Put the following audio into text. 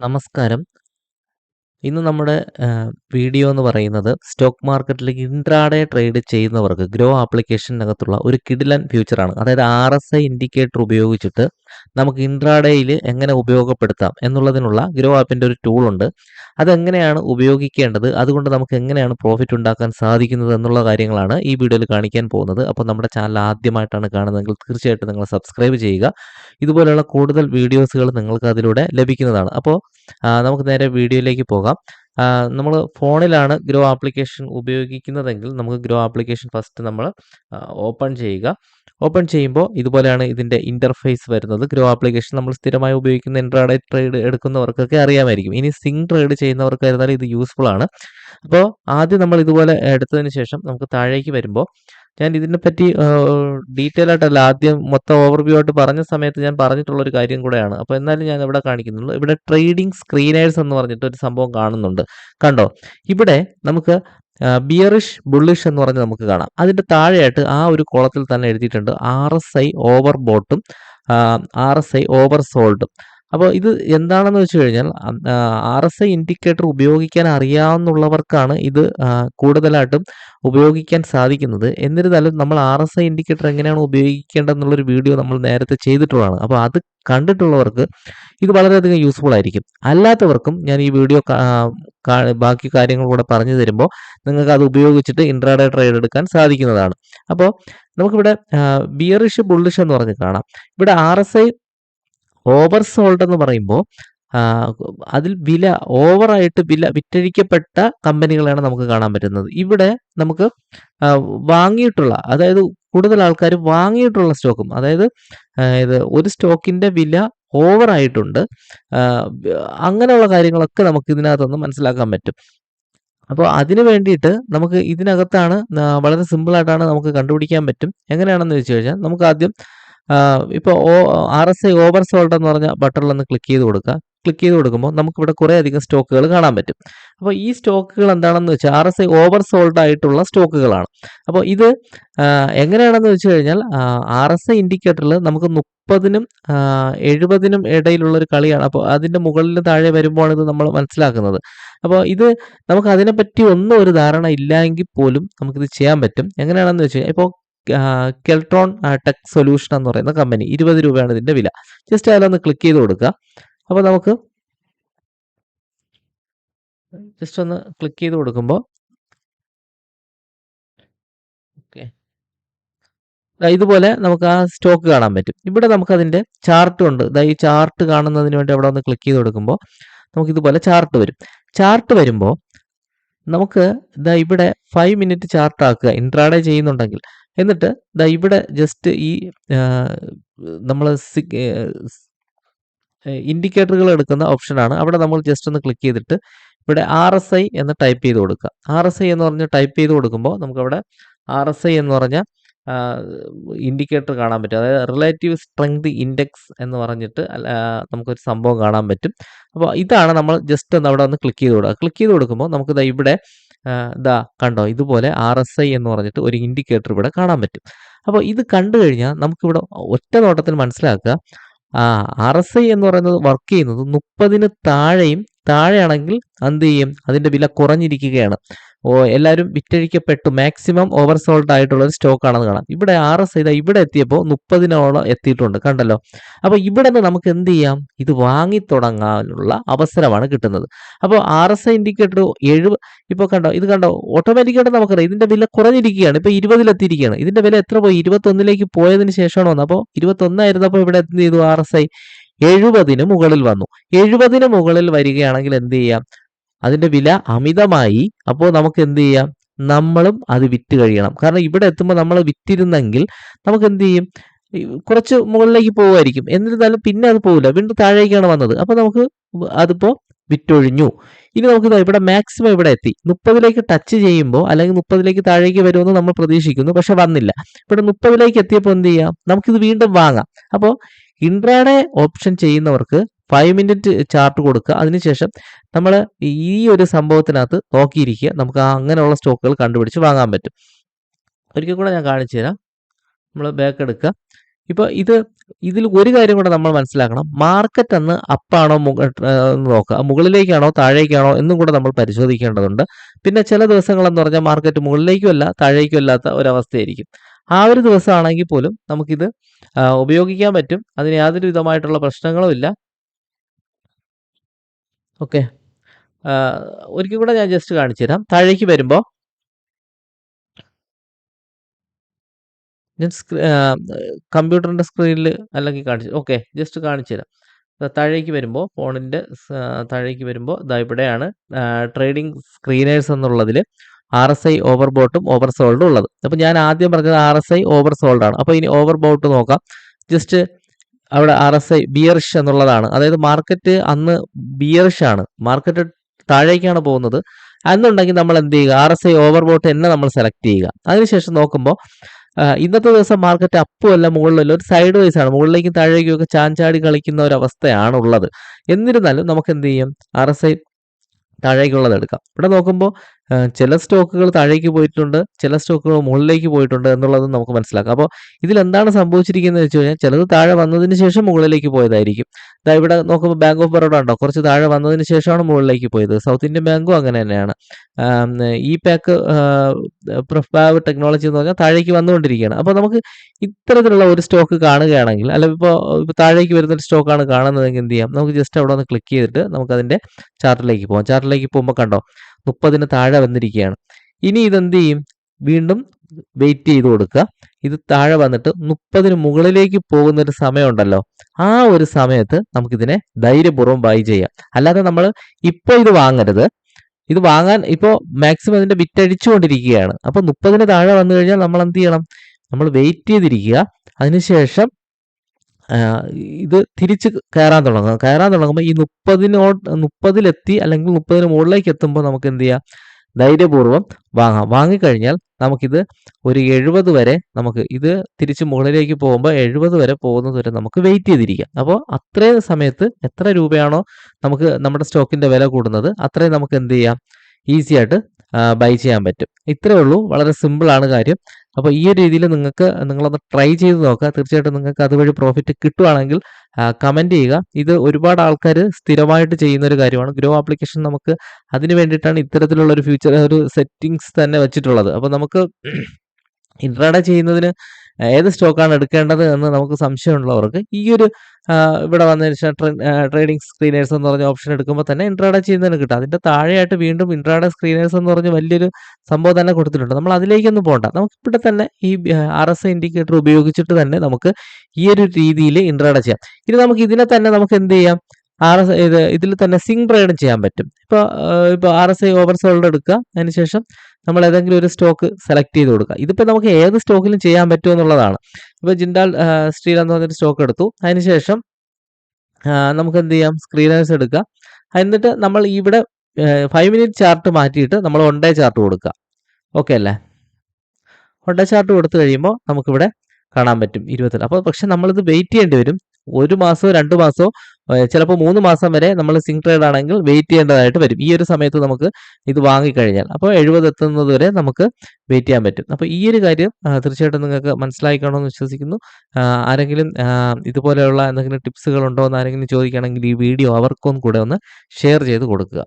നമസ്കാരം. ഇന്ന് നമ്മുടെ വീഡിയോ എന്ന് പറയുന്നത് സ്റ്റോക്ക് മാർക്കറ്റിൽ ഇൻട്രാഡേ ട്രേഡ് ചെയ്യുന്നവർക്ക് ഗ്രോ ആപ്ലിക്കേഷനകത്തുള്ള ഒരു കിഡിലൻ ഫ്യൂച്ചറാണ്. അതായത് ആർ എസ് ഐ ഇൻഡിക്കേറ്റർ ഉപയോഗിച്ചിട്ട് നമുക്ക് ഇൻട്രാഡേയിൽ എങ്ങനെ ഉപയോഗപ്പെടുത്താം എന്നുള്ളതിനുള്ള ഗ്രോ ആപ്പിന്റെ ഒരു ടൂളുണ്ട്. അതെങ്ങനെയാണ് ഉപയോഗിക്കേണ്ടത്, അതുകൊണ്ട് നമുക്ക് എങ്ങനെയാണ് പ്രോഫിറ്റ് ഉണ്ടാക്കാൻ സാധിക്കുന്നത് എന്നുള്ള കാര്യങ്ങളാണ് ഈ വീഡിയോയിൽ കാണിക്കാൻ പോകുന്നത്. അപ്പോൾ നമ്മുടെ ചാനൽ ആദ്യമായിട്ടാണ് കാണുന്നതെങ്കിൽ തീർച്ചയായിട്ടും നിങ്ങൾ സബ്സ്ക്രൈബ് ചെയ്യുക. ഇതുപോലെയുള്ള കൂടുതൽ വീഡിയോസുകൾ നിങ്ങൾക്ക് അതിലൂടെ ലഭിക്കുന്നതാണ്. അപ്പോൾ നമുക്ക് നേരെ വീഡിയോയിലേക്ക് പോകാം. നമ്മൾ ഫോണിലാണ് ഗ്രോ ആപ്ലിക്കേഷൻ ഉപയോഗിക്കുന്നതെങ്കിൽ നമുക്ക് ഗ്രോ ആപ്ലിക്കേഷൻ ഫസ്റ്റ് നമ്മൾ ഓപ്പൺ ചെയ്യുക. ഓപ്പൺ ചെയ്യുമ്പോൾ ഇതുപോലെയാണ് ഇതിന്റെ ഇന്റർഫേസ് വരുന്നത്. ഗ്രോ ആപ്ലിക്കേഷൻ നമ്മൾ സ്ഥിരമായി ഉപയോഗിക്കുന്ന ഇൻട്രാഡേ ട്രേഡ് എടുക്കുന്നവർക്കൊക്കെ അറിയാമായിരിക്കും. ഇനി സിങ് ട്രേഡ് ചെയ്യുന്നവർക്കായിരുന്നാലും ഇത് യൂസ്ഫുൾ ആണ്. അപ്പോൾ ആദ്യം നമ്മൾ ഇതുപോലെ എടുത്തതിന് ശേഷം നമുക്ക് താഴേക്ക് വരുമ്പോൾ ഞാൻ ഇതിനെപ്പറ്റി ഡീറ്റെയിൽ ആയിട്ടല്ല ആദ്യം മൊത്തം ഓവർവ്യൂ ആയിട്ട് പറഞ്ഞ സമയത്ത് ഞാൻ പറഞ്ഞിട്ടുള്ള ഒരു കാര്യം കൂടെയാണ്. അപ്പോൾ എന്നാലും ഞാൻ ഇവിടെ കാണിക്കുന്നുള്ളൂ. ഇവിടെ ട്രേഡിംഗ് സ്ക്രീനേഴ്സ് എന്ന് പറഞ്ഞിട്ട് ഒരു സംഭവം കാണുന്നുണ്ട്. കണ്ടോ? ഇവിടെ നമുക്ക് ബിയറിഷ് ബുള്ളിഷ് എന്ന് പറഞ്ഞ് നമുക്ക് കാണാം. അതിന്റെ താഴെയായിട്ട് ആ ഒരു കോളത്തിൽ തന്നെ എഴുതിയിട്ടുണ്ട് ആർ എസ് ഐ ഓവർ ബോട്ടും ആർ എസ് ഐ ഓവർ സോൾഡും. അപ്പോൾ ഇത് എന്താണെന്ന് വെച്ച് കഴിഞ്ഞാൽ ആർ എസ് ഐ ഇൻഡിക്കേറ്റർ ഉപയോഗിക്കാൻ അറിയാവുന്നുള്ളവർക്കാണ് ഇത് കൂടുതലായിട്ടും ഉപയോഗിക്കാൻ സാധിക്കുന്നത്. എന്നിരുന്നാലും നമ്മൾ ആർ എസ് ഐ ഇൻഡിക്കേറ്റർ എങ്ങനെയാണ് ഉപയോഗിക്കേണ്ടതെന്നുള്ളൊരു വീഡിയോ നമ്മൾ നേരത്തെ ചെയ്തിട്ടുള്ളതാണ്. അപ്പോൾ അത് കണ്ടിട്ടുള്ളവർക്ക് ഇത് വളരെയധികം യൂസ്ഫുൾ ആയിരിക്കും. അല്ലാത്തവർക്കും ഞാൻ ഈ വീഡിയോ ബാക്കി കാര്യങ്ങൾ കൂടെ പറഞ്ഞു തരുമ്പോൾ നിങ്ങൾക്ക് അത് ഉപയോഗിച്ചിട്ട് ഇൻട്രാഡേ ട്രേഡ് എടുക്കാൻ സാധിക്കുന്നതാണ്. അപ്പോൾ നമുക്കിവിടെ ബിയറിഷ് ബുള്ളിഷ് എന്ന് പറഞ്ഞ് കാണാം. ഇവിടെ ആർഎസ്ഐ ഓവർ സോൾഡ് എന്ന് പറയുമ്പോൾ അതിൽ വില ഓവറായിട്ട് വില വിറ്റഴിക്കപ്പെട്ട കമ്പനികളെയാണ് നമുക്ക് കാണാൻ പറ്റുന്നത്. ഇവിടെ നമുക്ക് വാങ്ങിയിട്ടുള്ള അതായത് കൂടുതൽ ആൾക്കാർ വാങ്ങിയിട്ടുള്ള സ്റ്റോക്കും അതായത് ഇത് ഒരു സ്റ്റോക്കിന്റെ വില ഓവറായിട്ടുണ്ട്. അങ്ങനെയുള്ള കാര്യങ്ങളൊക്കെ നമുക്ക് ഇതിനകത്തുനിന്ന് മനസ്സിലാക്കാൻ പറ്റും. അപ്പോൾ അതിന് വേണ്ടിയിട്ട് നമുക്ക് ഇതിനകത്താണ് വളരെ സിമ്പിളായിട്ടാണ് നമുക്ക് കണ്ടുപിടിക്കാൻ പറ്റും. എങ്ങനെയാണെന്ന് വെച്ച് കഴിഞ്ഞാൽ നമുക്ക് ആദ്യം ഇപ്പോൾ ഓ R S I over sold എന്ന് പറഞ്ഞ ബട്ടണിലൊന്ന് ക്ലിക്ക് ചെയ്ത് കൊടുക്കുക. ക്ലിക്ക് ചെയ്ത് കൊടുക്കുമ്പോൾ നമുക്കിവിടെ കുറേ അധികം സ്റ്റോക്കുകൾ കാണാൻ പറ്റും. അപ്പോൾ ഈ സ്റ്റോക്കുകൾ എന്താണെന്ന് വെച്ചാൽ R S I over sold ആയിട്ടുള്ള സ്റ്റോക്കുകളാണ്. അപ്പോൾ ഇത് എങ്ങനെയാണെന്ന് വെച്ച് കഴിഞ്ഞാൽ ആർ എസ് ഐ ഇൻഡിക്കേറ്ററിൽ നമുക്ക് 30നും 70നും ഇടയിലുള്ള ഒരു കളിയാണ്. അപ്പോൾ അതിന്റെ മുകളിൽ താഴെ വരുമ്പോഴാണ് ഇത് നമ്മൾ മനസ്സിലാക്കുന്നത്. അപ്പോൾ ഇത് നമുക്ക് അതിനെപ്പറ്റി ഒന്നും ഒരു ധാരണ ഇല്ലെങ്കിൽ പോലും നമുക്കിത് ചെയ്യാൻ പറ്റും. എങ്ങനെയാണെന്ന് വെച്ച് കഴിഞ്ഞാൽ ഇപ്പോൾ കെൽട്രോൺ ടെക് സൊല്യൂഷൻ എന്ന് പറയുന്ന കമ്പനി 20 രൂപയാണ് ഇതിന്റെ വില. ജസ്റ്റ് അതിലൊന്ന് ക്ലിക്ക് ചെയ്ത് കൊടുക്കുക. അപ്പോൾ നമുക്ക് ജസ്റ്റ് ഒന്ന് ക്ലിക്ക് ചെയ്ത് കൊടുക്കുമ്പോൾ ഇതുപോലെ നമുക്ക് ആ സ്റ്റോക്ക് കാണാൻ പറ്റും. ഇവിടെ നമുക്ക് അതിന്റെ ചാർട്ട് ഉണ്ട്. ഈ ചാർട്ട് കാണുന്നതിന് വേണ്ടി അവിടെ ഒന്ന് ക്ലിക്ക് ചെയ്ത് കൊടുക്കുമ്പോൾ നമുക്ക് ഇതുപോലെ ചാർട്ട് വരും. ചാർട്ട് വരുമ്പോൾ നമുക്ക് ഇവിടെ ഫൈവ് മിനിറ്റ് ചാർട്ട് ആക്കുക ഇൻട്രാഡേ ചെയ്യുന്നുണ്ടെങ്കിൽ. എന്നിട്ട് ദാ ഇവിടെ ജസ്റ്റ് ഈ നമ്മൾ ഇൻഡിക്കേറ്ററുകൾ എടുക്കുന്ന ഓപ്ഷനാണ്. അവിടെ നമ്മൾ ജസ്റ്റ് ഒന്ന് ക്ലിക്ക് ചെയ്തിട്ട് ഇവിടെ ആർ എസ് ഐ എന്ന് ടൈപ്പ് ചെയ്ത് കൊടുക്കുക. ആർ എസ് ഐ എന്ന് പറഞ്ഞ് ടൈപ്പ് ചെയ്ത് കൊടുക്കുമ്പോൾ നമുക്കവിടെ ആർ എസ് ഐ എന്ന് പറഞ്ഞ ഇൻഡിക്കേറ്റർ കാണാൻ പറ്റും. അതായത് റിലേറ്റീവ് സ്ട്രെങ്ത് ഇൻഡെക്സ് എന്ന് പറഞ്ഞിട്ട് നമുക്കൊരു സംഭവം കാണാൻ പറ്റും. അപ്പോൾ ഇതാണ് നമ്മൾ ജസ്റ്റ് ഒന്ന് അവിടെ ഒന്ന് ക്ലിക്ക് ചെയ്ത് കൊടുക്കുക. ക്ലിക്ക് ചെയ്ത് കൊടുക്കുമ്പോൾ നമുക്ക് ഇവിടെ ദാ കണ്ടോ ഇതുപോലെ ആർ എസ് ഐ എന്ന് പറഞ്ഞിട്ട് ഒരു ഇൻഡിക്കേറ്റർ ഇവിടെ കാണാൻ പറ്റും. അപ്പോൾ ഇത് കണ്ടു കഴിഞ്ഞാൽ നമുക്കിവിടെ ഒറ്റ നോട്ടത്തിൽ മനസ്സിലാക്കുക ആ ഐ എന്ന് പറയുന്നത് വർക്ക് ചെയ്യുന്നത് 30ന് താഴെയും താഴെയാണെങ്കിൽ എന്ത് ചെയ്യും അതിന്റെ വില കുറഞ്ഞിരിക്കുകയാണ്. എല്ലാവരും വിറ്റഴിക്കപ്പെട്ടു മാക്സിമം ഓവർ സോൾഡ് ആയിട്ടുള്ള ഒരു സ്റ്റോക്കാണെന്ന് കാണാം. ഇവിടെ ആർ എസ് ദാ ഇവിടെ എത്തിയപ്പോൾ 30നോളം എത്തിയിട്ടുണ്ട് കണ്ടല്ലോ. അപ്പോൾ ഇവിടെ നിന്ന് നമുക്ക് എന്ത് ചെയ്യാം ഇത് വാങ്ങി തുടങ്ങാനുള്ള അവസരമാണ് കിട്ടുന്നത്. അപ്പോൾ ഐ ഇൻഡിക്കേറ്റർ 70 ഇപ്പോൾ കണ്ടോ ഇത് കണ്ടോ ഓട്ടോമാറ്റിക്കായിട്ട് നമുക്കറിയാം ഇതിന്റെ വില കുറഞ്ഞിരിക്കുകയാണ്. ഇപ്പോൾ 20ൽ എത്തിയിരിക്കുകയാണ്. ഇതിന്റെ വില എത്ര പോയി 21ലേക്ക് പോയതിന് ശേഷമാണ് വന്നത്. അപ്പോൾ 21 ആയിരുന്നപ്പോൾ ഇവിടെ എന്ത് ചെയ്തു ആർഎസ്ഐ 70ന് മുകളിൽ വന്നു. 70ന് മുകളിൽ വരികയാണെങ്കിൽ എന്ത് ചെയ്യാം അതിന്റെ വില അമിതമായി അപ്പോൾ നമുക്ക് എന്ത് ചെയ്യാം നമ്മളും അത് വിറ്റ് കഴിയണം. കാരണം ഇവിടെ എത്തുമ്പോൾ നമ്മൾ വിറ്റിരുന്നെങ്കിൽ നമുക്ക് എന്ത് ചെയ്യും കുറച്ച് മുകളിലേക്ക് പോകുമായിരിക്കും. എന്നിരുന്നാലും പിന്നെ അത് പോകില്ല. വീണ്ടും താഴേക്കാണ് വന്നത്. അപ്പോൾ നമുക്ക് അതിപ്പോൾ വിറ്റൊഴിഞ്ഞു. ഇനി നമുക്ക് ഇവിടെ മാക്സിമം ഇവിടെ എത്തി. 30ലേക്ക് ടച്ച് ചെയ്യുമ്പോൾ അല്ലെങ്കിൽ 30ലേക്ക് താഴേക്ക് വരുമെന്ന് നമ്മൾ പ്രതീക്ഷിക്കുന്നു. പക്ഷെ വന്നില്ല. ഇവിടെ 30ലേക്ക് എത്തിയപ്പോൾ എന്ത് ചെയ്യാം നമുക്കിത് വീണ്ടും വാങ്ങാം. അപ്പോൾ ഇൻട്രാഡേ ഓപ്ഷൻ ചെയ്യുന്നവർക്ക് ഫൈവ് മിനിറ്റ് ചാർട്ട് കൊടുക്കുക. അതിനുശേഷം നമ്മൾ ഈ ഒരു സംഭവത്തിനകത്ത് നോക്കിയിരിക്കുക. നമുക്ക് അങ്ങനെയുള്ള സ്റ്റോക്കുകൾ കണ്ടുപിടിച്ച് വാങ്ങാൻ പറ്റും. ഒരിക്കൽ കൂടെ ഞാൻ കാണിച്ചു തരാം. നമ്മൾ ബാക്ക് എടുക്കുക. ഇപ്പോൾ ഇത് ഇതിൽ ഒരു കാര്യം കൂടെ നമ്മൾ മനസ്സിലാക്കണം മാർക്കറ്റ് അന്ന് അപ്പാണോ നോക്കുക മുകളിലേക്കാണോ താഴേക്കാണോ എന്നും കൂടെ നമ്മൾ പരിശോധിക്കേണ്ടതുണ്ട് പിന്നെ ചില ദിവസങ്ങളെന്ന് പറഞ്ഞാൽ മാർക്കറ്റ് മുകളിലേക്കും അല്ല താഴേക്കും അല്ലാത്ത ഒരവസ്ഥയായിരിക്കും ആ ഒരു ദിവസമാണെങ്കിൽ പോലും നമുക്കിത് ഉപയോഗിക്കാൻ പറ്റും. അതിന് യാതൊരു വിധമായിട്ടുള്ള പ്രശ്നങ്ങളും ഇല്ല. ഓക്കെ. ഒരിക്കൽ കൂടെ ഞാൻ ജസ്റ്റ് കാണിച്ചു തരാം. താഴേക്ക് വരുമ്പോൾ ഞാൻ കമ്പ്യൂട്ടറിന്റെ സ്ക്രീനിൽ അല്ലെങ്കിൽ കാണിച്ചു ഓക്കെ ജസ്റ്റ് കാണിച്ചു തരാം. താഴേക്ക് വരുമ്പോൾ ഫോണിന്റെ താഴേക്ക് വരുമ്പോൾ ഇതാ ഇവിടെയാണ് ട്രേഡിംഗ് സ്ക്രീനേഴ്സ് എന്നുള്ളതിൽ ആർ എസ് ഐ ഓവർ ബോട്ടും ഓവർ സോൾഡും ഉള്ളത്. അപ്പോൾ ഞാൻ ആദ്യം പറഞ്ഞത് ആർ എസ് ഐ ഓവർ സോൾഡാണ് അപ്പോൾ ഇനി ഓവർ ബോട്ട് നോക്കാം. ജസ്റ്റ് അവിടെ ആർ എസ് ഐ ബിയറിഷ് എന്നുള്ളതാണ്. അതായത് മാർക്കറ്റ് അന്ന് ബിയറിഷ് ആണ്. മാർക്കറ്റ് താഴേക്കാണ് പോകുന്നത്. എന്നുണ്ടെങ്കിൽ നമ്മൾ എന്ത് ചെയ്യുക? R S I over bought തന്നെ നമ്മൾ സെലക്ട് ചെയ്യുക. അതിനുശേഷം നോക്കുമ്പോൾ ഇന്നത്തെ ദിവസം മാർക്കറ്റ് അപ്പും അല്ല മുകളിലല്ല ഒരു സൈഡ് വൈസ് ആണ്. മുകളിലേക്കും താഴേക്കും ഒക്കെ ചാഞ്ചാടി കളിക്കുന്ന ഒരു അവസ്ഥയാണ് ഉള്ളത് എന്നിരുന്നാലും നമുക്ക് എന്ത് ചെയ്യും? ആർ എസ് ഐ താഴേക്കുള്ളത് എടുക്കാം. ഇവിടെ നോക്കുമ്പോൾ ചില സ്റ്റോക്കുകൾ താഴേക്ക് പോയിട്ടുണ്ട് ചില സ്റ്റോക്കുകൾ മുകളിലേക്ക് പോയിട്ടുണ്ട് എന്നുള്ളത് നമുക്ക് മനസ്സിലാക്കാം. അപ്പോൾ ഇതിൽ എന്താണ് സംഭവിച്ചിരിക്കുന്നത് വെച്ച് കഴിഞ്ഞാൽ ചിലത് താഴെ വന്നതിന് ശേഷം മുകളിലേക്ക് പോയതായിരിക്കും. ദാ ഇവിടെ നോക്കുമ്പോൾ ബാങ്ക് ഓഫ് ബറോഡ ഉണ്ടോ? കുറച്ച് താഴെ വന്നതിന് ശേഷമാണ് മുകളിലേക്ക് പോയത്. സൗത്ത് ഇന്ത്യൻ ബാങ്കും അങ്ങനെ തന്നെയാണ്. ഈ പാക്ക് പ്രഫാവ് ടെക്നോളജി എന്ന് പറഞ്ഞാൽ താഴേക്ക് വന്നുകൊണ്ടിരിക്കുകയാണ്. അപ്പോൾ നമുക്ക് ഇത്തരത്തിലുള്ള ഒരു സ്റ്റോക്ക് കാണുകയാണെങ്കിൽ അല്ല ഇപ്പോൾ ഇപ്പോൾ താഴേക്ക് വരുന്ന ഒരു സ്റ്റോക്കാണ് കാണുന്നതെങ്കിൽ എന്ത് ചെയ്യാം? നമുക്ക് ജസ്റ്റ് അവിടെ ഒന്ന് ക്ലിക്ക് ചെയ്തിട്ട് നമുക്ക് അതിന്റെ ചാർട്ടിലേക്ക് പോകാം. ചാർട്ടിലേക്ക് പോകുമ്പോൾ കണ്ടോ? മുപ്പതിന് താഴെ വന്നിരിക്കുകയാണ്. ഇനി ഇതെന്ത് ചെയ്യും? വീണ്ടും വെയിറ്റ് ചെയ്ത് കൊടുക്കുക. ഇത് താഴെ വന്നിട്ട് മുപ്പതിന് മുകളിലേക്ക് പോകുന്ന ഒരു സമയമുണ്ടല്ലോ. ആ ഒരു സമയത്ത് നമുക്കിതിനെ ധൈര്യപൂർവം ബൈ ചെയ്യാം. അല്ലാതെ നമ്മൾ ഇപ്പോൾ ഇത് വാങ്ങരുത്. ഇത് വാങ്ങാൻ ഇപ്പോൾ മാക്സിമം ഇതിന്റെ വിറ്റഴിച്ചുകൊണ്ടിരിക്കുകയാണ് അപ്പോൾ മുപ്പതിന് താഴെ വന്നു കഴിഞ്ഞാൽ നമ്മൾ എന്ത് ചെയ്യണം? നമ്മൾ വെയിറ്റ് ചെയ്തിരിക്കുക. അതിനുശേഷം ഇത് തിരിച്ച് കയറാൻ തുടങ്ങുക കയറാൻ തുടങ്ങുമ്പോൾ ഈ മുപ്പതിനോ മുപ്പതിലെത്തി അല്ലെങ്കിൽ മുപ്പതിന് മുകളിലേക്ക് എത്തുമ്പോൾ നമുക്ക് എന്ത് ചെയ്യാം? ധൈര്യപൂർവം വാങ്ങാം. വാങ്ങിക്കഴിഞ്ഞാൽ നമുക്കിത് ഒരു എഴുപത് വരെ നമുക്ക് ഇത് തിരിച്ച് മുകളിലേക്ക് പോകുമ്പോൾ എഴുപത് വരെ പോകുന്നത് വരെ നമുക്ക് വെയിറ്റ് ചെയ്തിരിക്കാം. അപ്പോൾ അത്രയും സമയത്ത് എത്ര രൂപയാണോ നമുക്ക് നമ്മുടെ സ്റ്റോക്കിന്റെ വില കൂടുന്നത് അത്രയും നമുക്ക് എന്ത് ചെയ്യാം? ഈസി ആയിട്ട് ബൈ ചെയ്യാൻ പറ്റും. ഇത്രയേ ഉള്ളൂ. വളരെ സിമ്പിളാണ് കാര്യം. അപ്പോൾ ഈ ഒരു രീതിയിൽ നിങ്ങൾക്ക് നിങ്ങളൊന്ന് ട്രൈ ചെയ്ത് നോക്കുക. തീർച്ചയായിട്ടും നിങ്ങൾക്ക് അതുവഴി പ്രോഫിറ്റ് കിട്ടുവാണെങ്കിൽ കമന്റ് ചെയ്യുക. ഇത് ഒരുപാട് ആൾക്കാർ സ്ഥിരമായിട്ട് ചെയ്യുന്ന ഒരു കാര്യമാണ്. ഗ്രോ ആപ്ലിക്കേഷൻ നമുക്ക് അതിന് വേണ്ടിയിട്ടാണ് ഇത്തരത്തിലുള്ള ഒരു ഫ്യൂച്ചർ ഒരു സെറ്റിങ്സ് തന്നെ വെച്ചിട്ടുള്ളത്. അപ്പോൾ നമുക്ക് ഇൻട്രാഡേ ചെയ്യുന്നതിന് ഏത് സ്റ്റോക്കാണ് എടുക്കേണ്ടത് എന്ന് നമുക്ക് സംശയമുള്ളവർക്ക് ഈ ഒരു ഇവിടെ വന്നതിന് ശേഷം ട്രേഡിംഗ് സ്ക്രീനേഴ്സ് എന്ന് പറഞ്ഞ ഓപ്ഷൻ എടുക്കുമ്പോൾ തന്നെ ഇൻട്രാഡേ ചെയ്യുന്നതിന് കിട്ടും. അതിന്റെ താഴെയായിട്ട് വീണ്ടും ഇൻട്രാഡേ സ്ക്രീനേഴ്സ് എന്ന് പറഞ്ഞ് വലിയൊരു സംഭവം തന്നെ കൊടുത്തിട്ടുണ്ട്. നമ്മൾ അതിലേക്കൊന്നും പോകണ്ട നമുക്ക് ഇവിടെ തന്നെ ഈ ആർ എസ് ഇൻഡിക്കേറ്റർ ഉപയോഗിച്ചിട്ട് തന്നെ നമുക്ക് ഈ ഒരു രീതിയിൽ ഇൻട്രാഡേ ചെയ്യാം. ഇനി നമുക്ക് ഇതിനെ തന്നെ നമുക്ക് എന്ത് ചെയ്യാം? ആർ എസ് ഇത് ഇതിൽ തന്നെ സിങ് ട്രേഡും ചെയ്യാൻ പറ്റും. ഇപ്പോൾ ഇപ്പോൾ R S I over sold എടുക്കുക. അതിനുശേഷം നമ്മൾ ഏതെങ്കിലും ഒരു സ്റ്റോക്ക് സെലക്ട് ചെയ്ത് കൊടുക്കുക. ഇതിപ്പോൾ നമുക്ക് ഏത് സ്റ്റോക്കിലും ചെയ്യാൻ പറ്റും എന്നുള്ളതാണ്. ഇപ്പോൾ ജിൻഡാൽ സ്റ്റീൽ എന്ന് പറഞ്ഞൊരു സ്റ്റോക്ക് എടുത്തു. അതിനുശേഷം നമുക്ക് എന്ത് ചെയ്യാം? സ്ക്രീനേഴ്സ് എടുക്കുക. എന്നിട്ട് നമ്മൾ ഇവിടെ ഫൈവ് മിനിറ്റ് ചാർട്ട് മാറ്റിയിട്ട് നമ്മൾ ഡേ ചാർട്ട് കൊടുക്കുക. ഓക്കെ അല്ലേ? ഡേ ചാർട്ട് കൊടുത്തു കഴിയുമ്പോൾ നമുക്കിവിടെ കാണാൻ പറ്റും. ഇരുപത്തി അപ്പോൾ പക്ഷെ നമ്മളിത് വെയിറ്റ് ചെയ്യേണ്ടി വരും. ഒരു മാസമോ രണ്ട് മാസമോ ചിലപ്പോൾ മൂന്ന് മാസം വരെ നമ്മൾ സിംഗ് ട്രേഡ് ആണെങ്കിൽ വെയിറ്റ് ചെയ്യേണ്ടതായിട്ട് വരും. ഈ ഒരു സമയത്ത് നമുക്ക് ഇത് വാങ്ങിക്കഴിഞ്ഞാൽ. അപ്പോൾ എഴുപത് എത്തുന്നത് വരെ നമുക്ക് വെയിറ്റ് ചെയ്യാൻ പറ്റും. അപ്പോൾ ഈ ഒരു കാര്യം തീർച്ചയായിട്ടും നിങ്ങൾക്ക് മനസ്സിലാക്കണമെന്ന് വിശ്വസിക്കുന്നു. ആരെങ്കിലും ഇതുപോലെയുള്ള എന്തെങ്കിലും ടിപ്സുകൾ ഉണ്ടോ എന്ന് ആരെങ്കിലും ചോദിക്കുകയാണെങ്കിൽ ഈ വീഡിയോ അവർക്കൊന്നും കൂടെ ഒന്ന് ഷെയർ ചെയ്ത് കൊടുക്കുക.